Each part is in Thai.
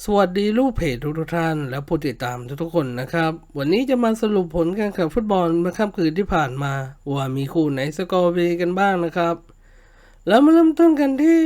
สวัสดีลูกเพจทุกท่านและผู้ติดตามทุกๆคนนะครับ วันนี้จะมาสรุปผลการแข่งขันฟุตบอลเมื่อค่ำคืนที่ผ่านมา ว่ามีคู่ไหนสกอร์เป็นกันบ้างนะครับ แล้วมาเริ่มต้นกันที่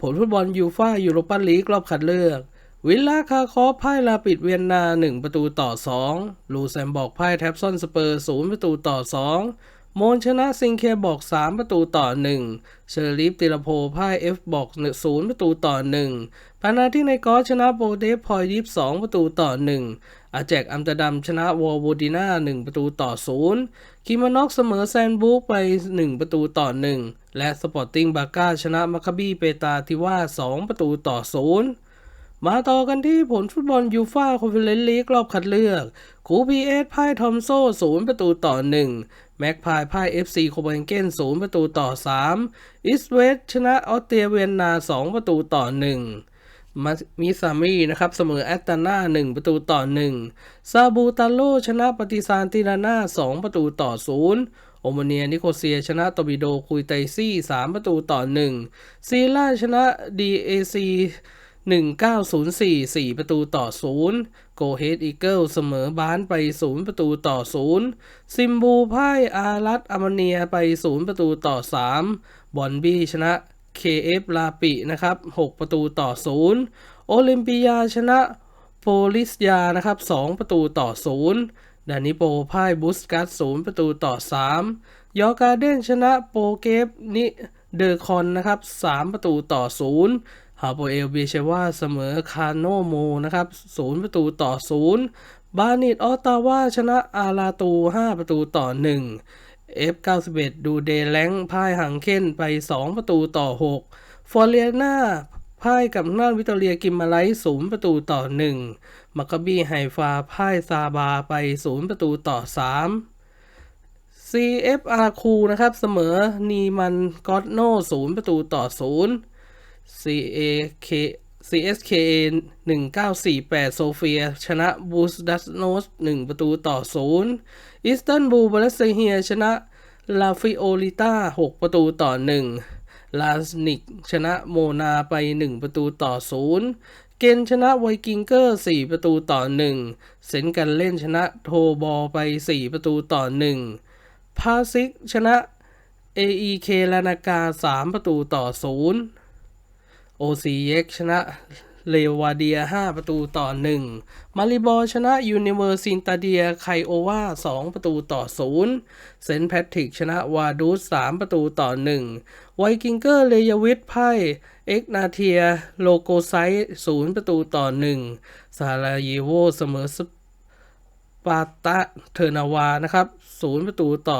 ผลฟุตบอลยูฟ่ายูโรปาลีกรอบคัดเลือก วิลล่าคาคอพ่ายลาปิดเวียนนา 1 ประตูต่อ 2 ลูแซมบอกพ่ายแท็บซอนสเปอร์ 0 ประตูต่อ 2 โมนชนะซิงเคบอก 3 ประตูต่อ 1 เชอริฟติลโพพ่ายเอฟบอก0ประตูต่อ 1 พานาที่ในกอชนะโบเดฟพอยยิบ2ประตูต่อ 1 อาแจกอัมตอร์ดัมชนะวอลโวดิน่า 1 ประตูต่อ 0 คิมานอกเสมอแซนบุ๊กไป 1 ประตูต่อ 1 และสปอร์ติ้งบาก้าชนะมาคาบีเปตาทิว่า 2 ประตูต่อ 0 มาต่อกันที่ผลฟุตบอลยูฟ่าคอนเฟอเรนซ์ลีกรอบคัดเลือก คูพีเอสพ่ายทอมโซ่0ประตูต่อ1แม็กพายพ่าย FC โคเปนเกน0ประตูต่อ3อิสเวสชนะออสเตรียเวียนนา2ประตูต่อ1มามิซามีนะครับเสมอแอตตานา1 ประตูต่อ 1 ซาบูตาโลชนะปฏิซานติราน่า2 ประตูต่อ 0 โอโมเนียนิโคเซียชนะโตบิโดคุยไตซี่ 3 ประตูต่อ 1 ซีล่าชนะ DAC 1904 4 ประตูต่อ 0 โกเฮดอีเกิลเสมอบ้านไป 0 ประตูต่อ 0 ซิมบูพ่ายอารัตอามเนียไป 0 ประตูต่อ 3 บอนบี้ชนะ KF ลาปินะครับ 6 ประตูต่อ 0 โอลิมปิยาชนะโปลิสยานะครับ 2 ประตูต่อ 0 ดานิโปพ่ายบุสกัส0 ประตูต่อ 3 ยอร์การเดนชนะโปเกฟนิเดอร์คอนนะครับ 3 ประตูต่อ 0 ฮาโปเอลเบเชวาเสมอคาโนโมนะครับ0ประตูต่อ0บานิตออตาวาชนะอาราตู 5 ประตูต่อ 1 F91 ดูเดแลงพ่ายหังเค้นไป 2 ประตูต่อ 6 ฟอร์เรียนาพ่ายกับน่านวิตเรียกิมมาไลท์0ประตูต่อ 1 มักกบี้ไฮฟาพ่ายซาบาไป 0 ประตูต่อ 3 CFR คูนะครับ เสมอนีมันกอตโน0ประตูต่อ 0 CAK CSKA 1948 โซเฟีย ชนะบูสดัสโนส1ประตูต่อ 0 อิสตันบูลบาเลเซีย ชนะลาฟิโอลิต้า 6 ประตูต่อ 1 ลาสนิก ชนะโมนาไป 1 ประตูต่อ 0 เกนชนะไวกิงเกอร์ 4 ประตูต่อ 1 เซนกันเล่นชนะโทบอลไป 4 ประตูต่อ 1 พาซิก ชนะ AEK ลานากา 3 ประตูต่อ 0 โอซีเย็กชนะเลวาเดีย 5 ประตูต่อ 1 มาริบอลชนะยูนิเวอร์ซินตาเดียไคโอวา2 ประตูต่อ 0 เซนต์แพทริกชนะวาดูส3ประตูต่อ 1 ไวกิงเกอร์ เลยวิทไพ่เอ็กนาเทีย โลโกไซ0ประตูต่อ 1 ซาลาเยโวเสมอส ปาตะเทอร์นาวานะครับ0ประตูต่อ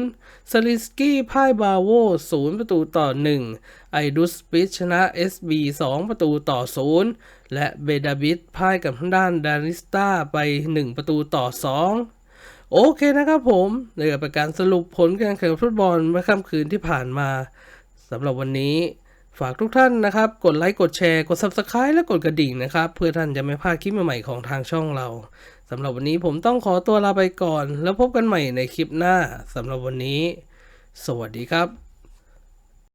0สลิสกี้พ่ายบาโว0ประตูต่อ1ไอดุสปิชชนะ SB 2ประตูต่อ0และเบดาบิดพ่ายกับทางด้านดานิสตาไป1ประตูต่อ2โอเคนะครับผมนี่ก็เป็นการสรุปผลการแข่งฟุตบอลเมื่อค่ำคืนที่ผ่านมาสำหรับวันนี้ ฝากทุกท่านนะครับ กดไลค์ กดแชร์ กด Subscribe และกดกระดิ่งนะครับ เพื่อท่านจะไม่พลาดคลิปใหม่ๆของทางช่องเราสำหรับวันนี้ผมต้องขอตัวลาไปก่อน แล้วพบกันใหม่ในคลิปหน้าสำหรับวันนี้ สวัสดีครับ